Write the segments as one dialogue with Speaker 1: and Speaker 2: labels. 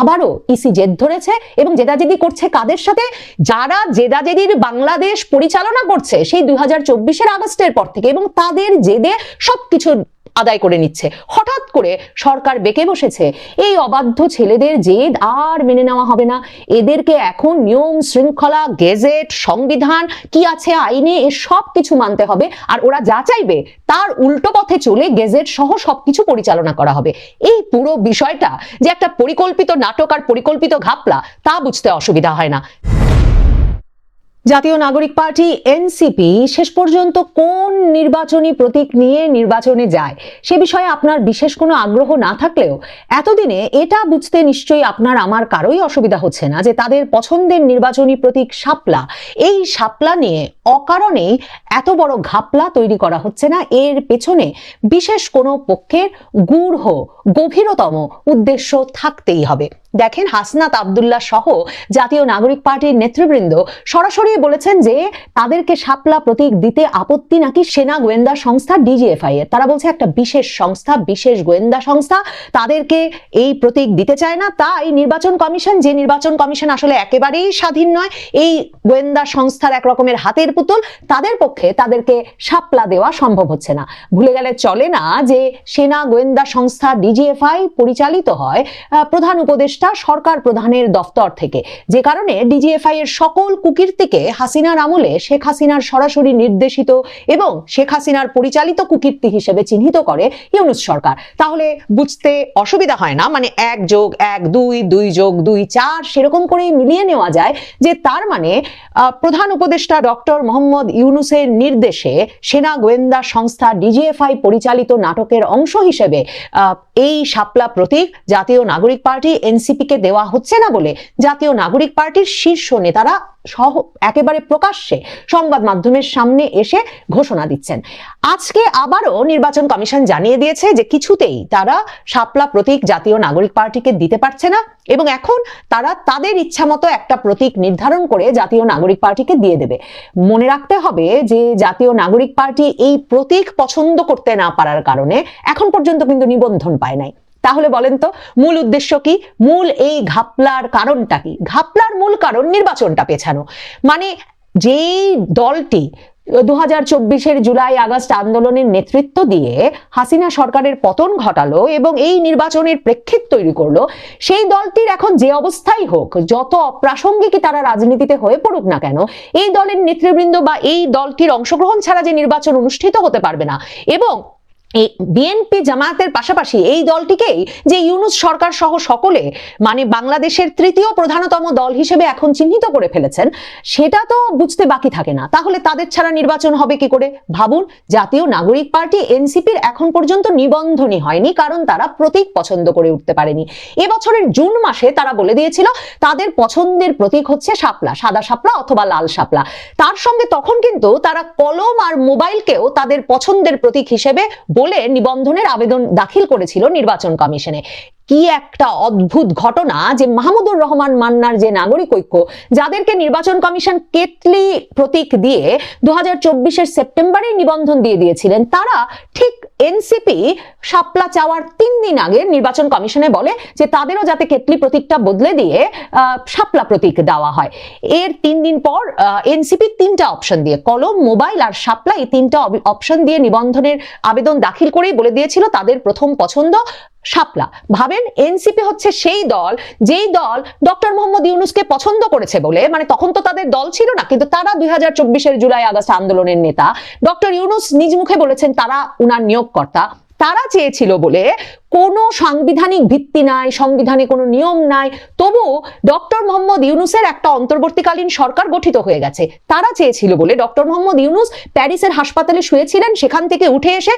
Speaker 1: আবারও ইসি জেদ ধরেছে এবং জেদাজেদি করছে কাদের সাথে? যারা জেদাজেদির বাংলাদেশ পরিচালনা করছে সেই দুই হাজার আগস্টের পর থেকে এবং তাদের জেদে সবকিছু আদায় করে নিচ্ছে। হঠাৎ করে সরকার বেঁকে বসেছে। এই অবাধ্য ছেলেদের জেদ আর মেনে নেওয়া হবে না। এদেরকে এখন নিয়ম শৃঙ্খলা, গেজেট, সংবিধান, কি আছে আইনে, এ সব কিছু মানতে হবে। আর ওরা যা চাইবে, তার উল্টো পথে চলে গেজেট সহ সবকিছু পরিচালনা করা হবে। এই পুরো বিষয়টা যে একটা পরিকল্পিত নাটক আর পরিকল্পিত ঘাপলা, তা বুঝতে অসুবিধা হয় না। জাতীয় নাগরিক পার্টি এনসিপি শেষ পর্যন্ত কোন নির্বাচনী প্রতীক নিয়ে নির্বাচনে যায় সে বিষয়ে আপনার বিশেষ কোনো আগ্রহ না থাকলেও এতদিনে এটা বুঝতে নিশ্চয়ই আপনার আমার কারোই অসুবিধা হচ্ছে না যে তাদের পছন্দের নির্বাচনী প্রতীক শাপলা। এই শাপলা নিয়ে অকারণেই এত বড় ঘাপলা তৈরি করা হচ্ছে না। এর পেছনে বিশেষ কোনো পক্ষের গূঢ়, গভীরতম উদ্দেশ্য থাকতেই হবে। দেখেন হাসনাত আবদুল্লাহ সহ জাতীয় নাগরিক পার্টির নেতৃবৃন্দ সরাসরি বলেছেন যে তাদেরকে শাপলা প্রতীক দিতে আপত্তি নাকি সেনা গোয়েন্দা সংস্থা ডিজিএফআই এর। তারা বলছে একটা বিশেষ সংস্থা, বিশেষ গোয়েন্দা সংস্থা, তাদেরকে এই প্রতীক দিতে চায় না। তাই নির্বাচন কমিশন, যে নির্বাচন কমিশন আসলে একেবারেই স্বাধীন নয়, এই গোয়েন্দা সংস্থার এক রকমের হাতের পুতুল, তাদের পক্ষে তাদেরকে শাপলা দেওয়া সম্ভব হচ্ছে না। ভুলে গেলে চলে না যে সেনা গোয়েন্দা সংস্থা ডিজিএফআই পরিচালিত হয় প্রধান উপদেষ্টা সরকার প্রধানের দফতর থেকে। যে কারণে ডিজিএফআই এর সকল কুকীর্তিকে হাসিনার আমলে শেখ হাসিনার সরাসরি নির্দেশিত এবং শেখ হাসিনার পরিচালিত কুকীর্তি হিসেবে চিহ্নিত করে ইউনুস সরকার। তাহলে বুঝতে অসুবিধা হয় না? মানে এক যোগ এক দুই দুই যোগ দুই চার সেরকম করেই মিলিয়ে নেওয়া যায় যে তার মানে প্রধান উপদেষ্টা ডক্টর মোহাম্মদ ইউনুসের নির্দেশে সেনা গোয়েন্দা সংস্থা ডিজিএফআই পরিচালিত নাটকের অংশ হিসেবে এই শাপলা প্রতীক জাতীয় নাগরিক পার্টি, এনসিপি কে দেওয়া হচ্ছে না বলে জাতীয় নাগরিক পার্টির শীর্ষ নেতারা সহ একেবারে প্রকাশ্যে সংবাদ মাধ্যমের সামনে এসে ঘোষণা দিচ্ছেন। আজকে আবারও নির্বাচন কমিশন জানিয়ে দিয়েছে যে কিছুতেই তারা শাপলা প্রতীক জাতীয় নাগরিক পার্টিকে দিতে পারছে না এবং এখন তারা তাদের ইচ্ছামতো একটা প্রতীক নির্ধারণ করে জাতীয় নাগরিক পার্টিকে দিয়ে দেবে। মনে রাখতে হবে যে জাতীয় নাগরিক পার্টি এই প্রতীক পছন্দ করতে না পারার কারণে এখন পর্যন্ত কিন্তু নিবন্ধন পায় নাই। তাহলে বলেন তো, মূল উদ্দেশ্য কি? মূল এই ঘাপলার কারণটা কি? ঘাপলার মূল কারণ নির্বাচনটা পেছানো। মানে যেই দলটি দু হাজার চব্বিশের জুলাই আগস্ট আন্দোলনের নেতৃত্ব দিয়ে হাসিনা সরকারের পতন ঘটালো এবং এই নির্বাচনের প্রেক্ষিত তৈরি করল, সেই দলটির এখন যে অবস্থাই হোক, যত অপ্রাসঙ্গিকই তারা রাজনীতিতে হয়ে পড়ুক না কেন, এই দলের নেতৃবৃন্দ বা এই দলটির অংশগ্রহণ ছাড়া যে নির্বাচন অনুষ্ঠিত হতে পারবে না এবং এই বিএনপি জামায়াতের পাশাপাশি এই দলটিকেই যে ইউনুস সরকার সহ সকলে মানে বাংলাদেশের তৃতীয় প্রধানতম দল হিসেবে এখন চিহ্নিত করে ফেলেছেন, সেটা তো বুঝতে বাকি থাকে না। তাহলে তাদের ছাড়া নির্বাচন হবে কি করে? ভাবুন, জাতীয় নাগরিক পার্টি এনসিপির এখন পর্যন্ত নিবন্ধনই হয়নি, কারণ তারা প্রতীক পছন্দ করে উঠতে পারেনি। এবছরের জুন মাসে তারা বলে দিয়েছিল, তাদের পছন্দের প্রতীক হচ্ছে শাপলা, সাদা শাপলা অথবা লাল শাপলা। তার সঙ্গে তখন কিন্তু তারা কলম আর মোবাইলকেও তাদের পছন্দের প্রতীক হিসেবে বলে নিবন্ধনের আবেদন দাখিল করেছিল নির্বাচন কমিশনে। কি একটা অদ্ভুত ঘটনা যে মাহমুদুর রহমান মান্নার যে নাগরিক ঐক্য, যাদেরকে নির্বাচন কমিশন কেতলি প্রতীক দিয়ে দু হাজার চব্বিশের সেপ্টেম্বরে নিবন্ধন দিয়ে দিয়েছিলেন, তারা ঠিক এনসিপি সাপলা চাওয়ার তিন দিন আগে নির্বাচন কমিশনে বলে যে তাদেরও যাতে কেটলি প্রতীকটা বদলে দিয়ে শাপলা প্রতীক দেওয়া হয়। এর তিন দিন পর এনসিপি তিনটা অপশন দিয়ে, কলম মোবাইল আর শাপলা এই তিনটা অপশন দিয়ে নিবন্ধনের আবেদন দাখিল করেই বলে দিয়েছিল তাদের প্রথম পছন্দ। শাপলা। ভাবেন এনসিপি হচ্ছে সেই দল, যেই দল ডক্টর মোহাম্মদ ইউনুসকে পছন্দ করেছে বলে মানে তখন তো তাদের দল ছিল না, কিন্তু তারা দুই হাজার চব্বিশের জুলাই আগস্ট আন্দোলনের নেতা। ডক্টর ইউনুস নিজ মুখে বলেছেন তারা উনার নিয়োগকর্তা। তারা চেয়েছিল বলে কোনো সাংবিধানিক ভিত্তি নাই, সংবিধানে কোনো নিয়ম নাই। তবু ডক্টর মোহাম্মদ ইউনুসের একটা অন্তর্বর্তীকালীন সরকার গঠিত হয়ে গেছে। তারা চেয়েছিল বলে ডক্টর মোহাম্মদ ইউনুস প্যারিসের হাসপাতালে শুয়েছিলেন, সেখান থেকে উঠে এসে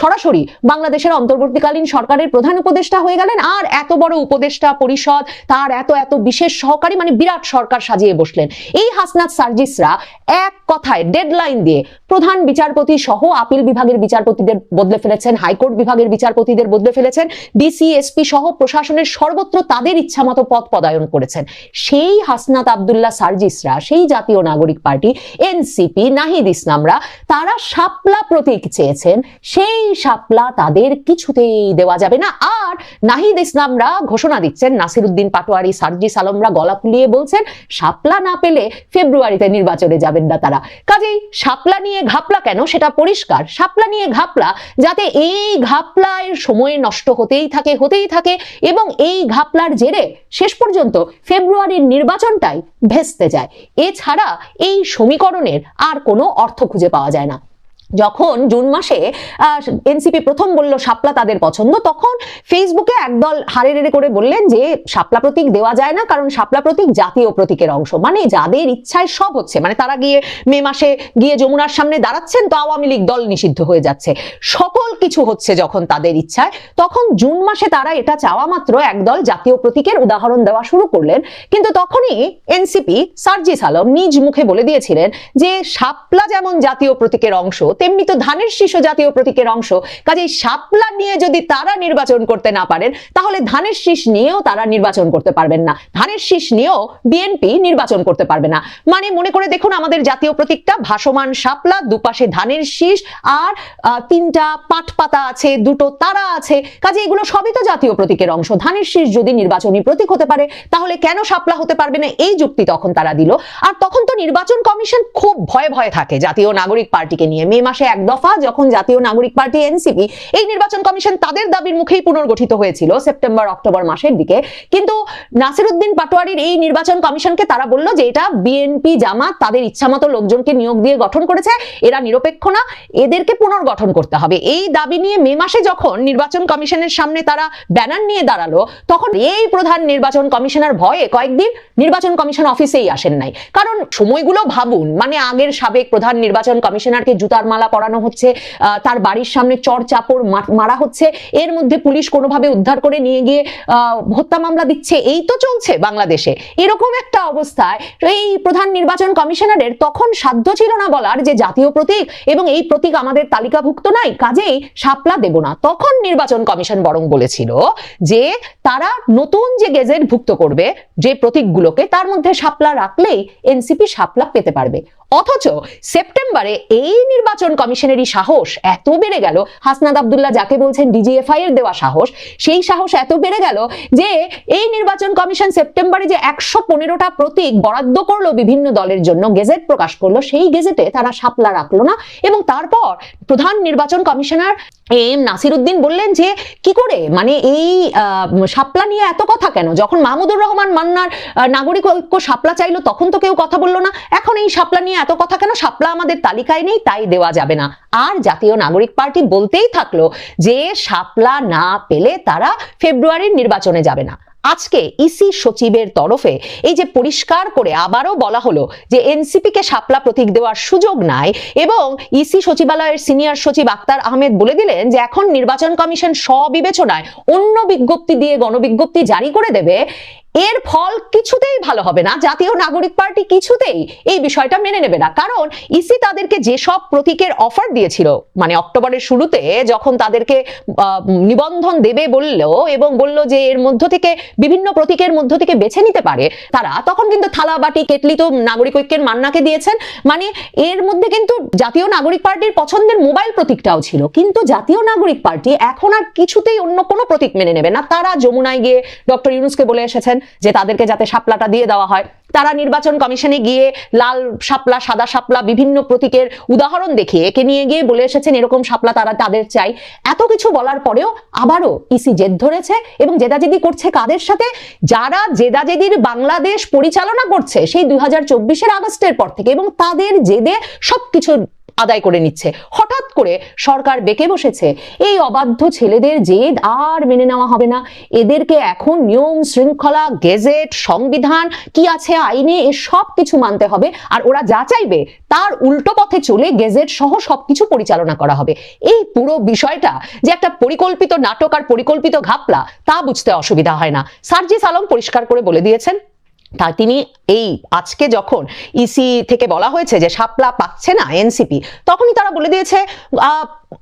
Speaker 1: সরাসরি বাংলাদেশের অন্তর্বর্তীকালীন সরকারের প্রধান উপদেষ্টা হয়ে গেলেন। আর এত বড় উপদেষ্টা পরিষদ, তার এত এত বিশেষ সহকারী মানে বিরাট সরকার সাজিয়ে বসলেন। এই হাসনাত সার্জিসরা এক কথায় ডেডলাইন দিয়ে প্রধান বিচারপতি সহ, আপিল বিভাগের বিচারপতিদের বদলে ফেলেছেন, হাইকোর্ট বিভাগের বিচারপতিদের বদলে ফেলেছেন দিয়েছেন ডিসি, এসপি সহ প্রশাসনের সর্বত্র তাদের ইচ্ছামতো পদ পদায়ন করেছেন। সেই হাসনাত আবদুল্লাহ সার্জিসরা, সেই জাতীয় নাগরিক পার্টি, এনসিপি, নাহিদ ইসলামরা, তারা শাপলা প্রতীক চেয়েছেন। সেই শাপলা তাদের কিছুতেই দেওয়া যাবে না। আর নাহিদ ইসলামরা ঘোষণা দিচ্ছেন, নাসিরুদ্দিন পাটোয়ারি, সার্জিস আলমরা গলা ফুলিয়ে বলছেন, শাপলা না পেলে ফেব্রুয়ারিতে নির্বাচনে যাবেন না তারা। কাজেই শাপলা নিয়ে ঘাপলা কেন? সেটা পরিষ্কার। শাপলা নিয়ে ঘাপলা, যাতে এই ঘাপলায় সময় নষ্ট হতেই থাকে হতেই থাকে এবং এই ঘাপলার জেরে শেষ পর্যন্ত ফেব্রুয়ারির নির্বাচনটাই ভেস্তে যায়। এছাড়া এই সমীকরণের আর কোনো অর্থ খুঁজে পাওয়া যায় না। যখন জুন মাসে এনসিপি প্রথম বলল শাপলা তাদের পছন্দ, তখন ফেসবুকে একদল হারে রেড়ে করে বললেন যে শাপলা প্রতীক দেওয়া যায় না, কারণ শাপলা প্রতীক জাতীয় প্রতীকের অংশ। মানে যাদের ইচ্ছায় সব হচ্ছে মানে তারা গিয়ে মে মাসে গিয়ে যমুনার সামনে দাঁড়াচ্ছেন, তো আওয়ামী লীগ দল নিষিদ্ধ হয়ে যাচ্ছে। সকল কিছু হচ্ছে যখন তাদের ইচ্ছায়, তখন জুন মাসে তারা এটা চাওয়া মাত্র একদল জাতীয় প্রতীকের উদাহরণ দেওয়া শুরু করলেন। কিন্তু তখনই এনসিপি সার্জিস আলম নিজ মুখে বলে দিয়েছিলেন যে শাপলা যেমন জাতীয় প্রতীকের অংশ তেমনি তো ধানের শীষ জাতীয় প্রতীকের অংশ। কাজেই শাপলা নিয়ে যদি তারা নির্বাচন করতে না পারেন, তাহলে ধানের শীষ নিয়েও তারা নির্বাচন করতে পারবেন না। ধানের শীষ নিয়েও বিএনপি নির্বাচন করতে পারবে না। মানে মনে করে দেখুন আমাদের জাতীয় প্রতীকটা ভাসমান শাপলা, দুপাশে ধানের শীষ আর তিনটা পাট পাতা আছে, দুটো তারা আছে। কাজে এগুলো সবই তো জাতীয় প্রতীকের অংশ। ধানের শীষ যদি নির্বাচনী প্রতীক হতে পারে, তাহলে কেন শাপলা হতে পারবে না? এই যুক্তি তখন তারা দিল। আর তখন তো নির্বাচন কমিশন খুব ভয়ে ভয়ে থাকে। জাতীয় নাগরিক পার্টিকে নিয়ে মে মাসে এক দফা যখন জাতীয় নাগরিক পার্টি এনসিপি এই নির্বাচন কমিশন তাদের দাবির মুখেই পুনর্গঠিত হয়েছিল সেপ্টেম্বর, অক্টোবর মাসের দিকে। কিন্তু নাসিরুদ্দিন পাটোয়ারির এই নির্বাচন কমিশনকে তারা বলল যে এটা বিএনপি জামাত, তাদের ইচ্ছামতো লোকজনকে নিয়োগ দিয়ে গঠন করেছে, এরা নিরপেক্ষ না, এদেরকে পুনর্গঠন করতে হবে। এই দাবি নিয়ে মে মাসে যখন নির্বাচন কমিশনের সামনে তারা ব্যানার নিয়ে দাঁড়াল, তখন এই প্রধান নির্বাচন কমিশনার ভয়ে কয়েকদিন নির্বাচন কমিশন অফিসেই আসেন নাই। কারণ সময়গুলো ভাবুন মানে আগের সাবেক প্রধান নির্বাচন কমিশনারকে জুতার মালা পরানো হচ্ছে তার বাড়ির সামনে চর চাপড় মারা হচ্ছে। এর মধ্যে পুলিশ কোনোভাবে উদ্ধার করে নিয়ে গিয়ে হত্যা মামলা দিচ্ছে। এই তো চলছে বাংলাদেশে। এরকম একটা অবস্থায় এই প্রধান নির্বাচন কমিশনারের তখন সাধ্য ছিল না বলার যে জাতীয় প্রতীক এবং এই প্রতীক আমাদের তালিকাভুক্ত নাই, কাজেই শাপলা দেব না। তখন নির্বাচন কমিশন বরং বলেছিল যে, তারা নতুন যে গেজেট ভুক্ত করবে যে প্রতীকগুলোকে তার মধ্যে শাপলা রাখলেই এনসিপি শাপলা পেতে পারবে। অথচ সেপ্টেম্বরে এই নির্বাচন কমিশনেরই সাহস এত বেড়ে গেল হাসনাদ আবদুল্লাহ যাকে বলছেন ডিজিএফআই এর দেওয়া সাহস, সেই সাহস এত বেড়ে গেল যে এই নির্বাচন কমিশন সেপ্টেম্বরে যে একশো পনেরোটা প্রতীক বরাদ্দ করল বিভিন্ন দলের জন্য, গেজেট প্রকাশ করল, সেই গেজেটে তারা সাপলা রাখল না এবং তারপর প্রধান নির্বাচন কমিশনার এম নাসিরুদ্দিন বললেন যে, কি করে? মানে এই শাপলা নিয়ে এত কথা কেন? যখন মাহমুদুর রহমান মান্নার নাগরিক ঐক্য শাপলা চাইলো, তখন তো কেউ কথা বলল না। এখন এই শাপলা নিয়ে এত কথা কেন? শাপলা আমাদের তালিকায় নেই, তাই দেওয়া যাবে না। আর জাতীয় নাগরিক পার্টি বলতেই থাকল যে শাপলা না পেলে তারা ফেব্রুয়ারির নির্বাচনে যাবে না। আজকে ইসি সচিবের তরফে এই যে পরিষ্কার করে আবারও বলা হলো যে এনসিপি কে শাপলা প্রতীক দেওয়ার সুযোগ নাই এবং ইসি সচিবালয়ের সিনিয়র সচিব আক্তার আহমেদ বলে দিলেন যে এখন নির্বাচন কমিশন স্ববিবেচনায় অন্য বিজ্ঞপ্তি দিয়ে গণবিজ্ঞপ্তি জারি করে দেবে। এর ফল কিছুতেই ভালো হবে না। জাতীয় নাগরিক পার্টি কিছুতেই এই বিষয়টা মেনে নেবে না। কারণ ইসি তাদেরকে যেসব প্রতীকের অফার দিয়েছিল মানে অক্টোবরের শুরুতে, যখন তাদেরকে নিবন্ধন দেবে বলল এবং বলল যে এর মধ্য থেকে বিভিন্ন প্রতীকের মধ্য থেকে বেছে নিতে পারে তারা, তখন কিন্তু থালা, বাটি, কেটলি তো নাগরিক ঐক্যের মান্নাকে দিয়েছেন। মানে এর মধ্যে কিন্তু জাতীয় নাগরিক পার্টির পছন্দের মোবাইল প্রতীকটাও ছিল। কিন্তু জাতীয় নাগরিক পার্টি এখন আর কিছুতেই অন্য কোনো প্রতীক মেনে নেবে না। তারা যমুনায় গিয়ে ডক্টর ইউনুসকে বলে এসেছেন যে তাদেরকে যাতে সাপলাটা দিয়ে দেওয়া হয়। তারা নির্বাচন কমিশনে গিয়ে লাল সাপলা সাদা সাপলা বিভিন্ন প্রতীকের উদাহরণ দেখিয়ে একে নিয়ে গিয়ে বলে এসেছেন, এরকম সাপলা তারা তাদের চাই। এত কিছু বলার পরেও আবারও ইসি জেদ ধরেছে এবং জেদাজেদি করছে কাদের সাথে? যারা জেদাজেদির বাংলাদেশ পরিচালনা করছে সেই দুই হাজার আগস্টের পর থেকে এবং তাদের জেদে সবকিছু আদায় করে নিচ্ছে। হঠাৎ করে সরকার বেঁকে বসেছে। এই অবাধ্য ছেলেদের জেদ আর মেনে নেওয়া হবে না। এদেরকে এখন নিয়ম শৃঙ্খলা, গেজেট, সংবিধান, কি আছে আইনে, এ সব কিছু মানতে হবে। আর ওরা যা চাইবে, তার উল্টো পথে চলে গেজেট সহ সবকিছু পরিচালনা করা হবে। এই পুরো বিষয়টা যে একটা পরিকল্পিত নাটক আর পরিকল্পিত ঘাপলা, তা বুঝতে অসুবিধা হয় না। সার্জিস আলম পরিষ্কার করে বলে দিয়েছেন তা তিনি এই আজকে যখন ইসি থেকে বলা হয়েছে যে সাপলা পাচ্ছে না এনসিপি তখনই তারা বলে দিয়েছে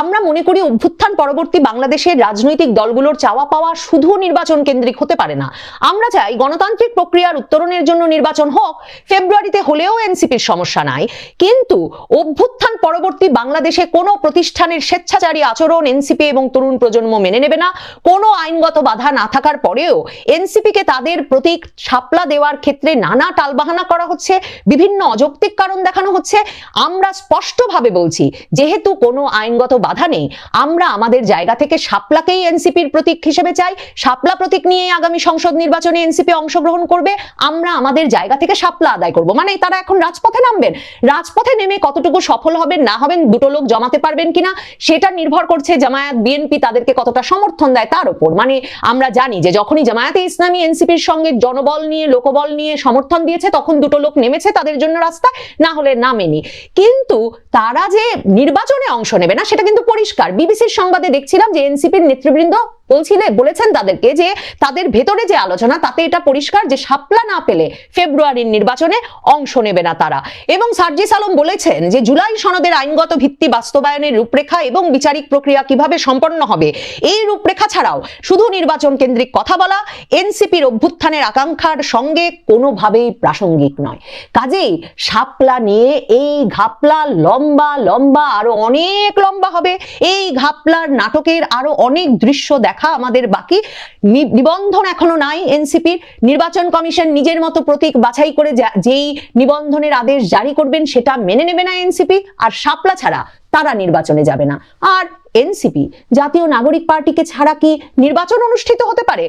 Speaker 1: আমরা মনে করি অভ্যুত্থান পরবর্তী বাংলাদেশের রাজনৈতিক দলগুলোর চাওয়া পাওয়া শুধু নির্বাচন কেন্দ্রিক হতে পারে না। আমরা চাই গণতান্ত্রিক প্রক্রিয়ার উত্তরণের জন্য নির্বাচন হোক, ফেব্রুয়ারিতে হলেও এনসিপির সমস্যা নাই। কিন্তু অভ্যুত্থান পরবর্তী বাংলাদেশে কোনো প্রতিষ্ঠানের স্বেচ্ছাচারী আচরণ এনসিপি এবং তরুণ প্রজন্ম মেনে নেবে না। কোনো আইনগত বাধা না থাকার পরেও এনসিপিকে তাদের প্রতীক সাপলা দেওয়ার ক্ষেত্রে নানা টালবাহানা করা হচ্ছে, বিভিন্ন অযৌক্তিক কারণ দেখানো হচ্ছে। আমরা স্পষ্টভাবে বলছি, যেহেতু কোনো আইনগত বাধা নেই, আমরা আমাদের জায়গা থেকে শাপলাকেই এনসিপির প্রতীক হিসেবে চাই। শাপলা প্রতীক নিয়ে আগামী সংসদ নির্বাচনে এনসিপি অংশগ্রহণ করবে, আমরা আমাদের জায়গা থেকে শাপলা আদায় করব। মানে তারা এখন রাজপথে নামবেন। রাজপথে নেমে কতটুকু সফল হবেন, না হবেন, দুটো লোক জমাতে পারবেন কিনা, সেটা নির্ভর করছে জামায়াত, বিএনপি তাদেরকে কতটা সমর্থন দেয় তার উপর। মানে আমরা জানি যে যখনই জামায়াতে ইসলামী, এনসিপির সঙ্গে জনবল নিয়ে লোকবল নিয়ে সমর্থন দিয়েছে, তখন দুটো লোক নেমেছে তাদের জন্য রাস্তা না হলে নামেনি। কিন্তু তারা যে নির্বাচনে অংশ নেবে না, সেটা কিন্তু পরিষ্কার। বিবিসির সংবাদে দেখছিলাম যে এনসিপির নেতৃবৃন্দ বলছিলেন বলেছেন তাদেরকে যে তাদের ভেতরে যে আলোচনা, তাতে এটা পরিষ্কার যে শাপলা না পেলে ফেব্রুয়ারির নির্বাচনে অংশ নেবে না তারা। এবং সার্জিস আলম বলেছেন যে জুলাই সনদের আইনগত ভিত্তি বাস্তবায়নের রূপরেখা এবং বিচারিক প্রক্রিয়া কীভাবে সম্পন্ন হবে, এই রূপরেখা ছাড়াও শুধু নির্বাচন কেন্দ্রিক কথা বলা, এনসিপির অভ্যুত্থানের আকাঙ্ক্ষার সঙ্গে কোনোভাবেই প্রাসঙ্গিক নয়। কাজেই শাপলা নিয়ে এই ঘাপলা লম্বা লম্বা, আরও অনেক লম্বা হবে। এই ঘাপলার নাটকের আরও অনেক দৃশ্য দেখা আমাদের বাকি। নিবন্ধন এখনও নাই এনসিপির। নির্বাচন কমিশন নিজের মতো প্রতীক বাছাই করে যেই নিবন্ধনের আদেশ জারি করবেন সেটা মেনে নেবে না এনসিপি, আর সাপলা ছাড়া তারা নির্বাচনে যাবে না। আর এনসিপি, জাতীয় নাগরিক পার্টিকে ছাড়া কি নির্বাচন অনুষ্ঠিত হতে পারে?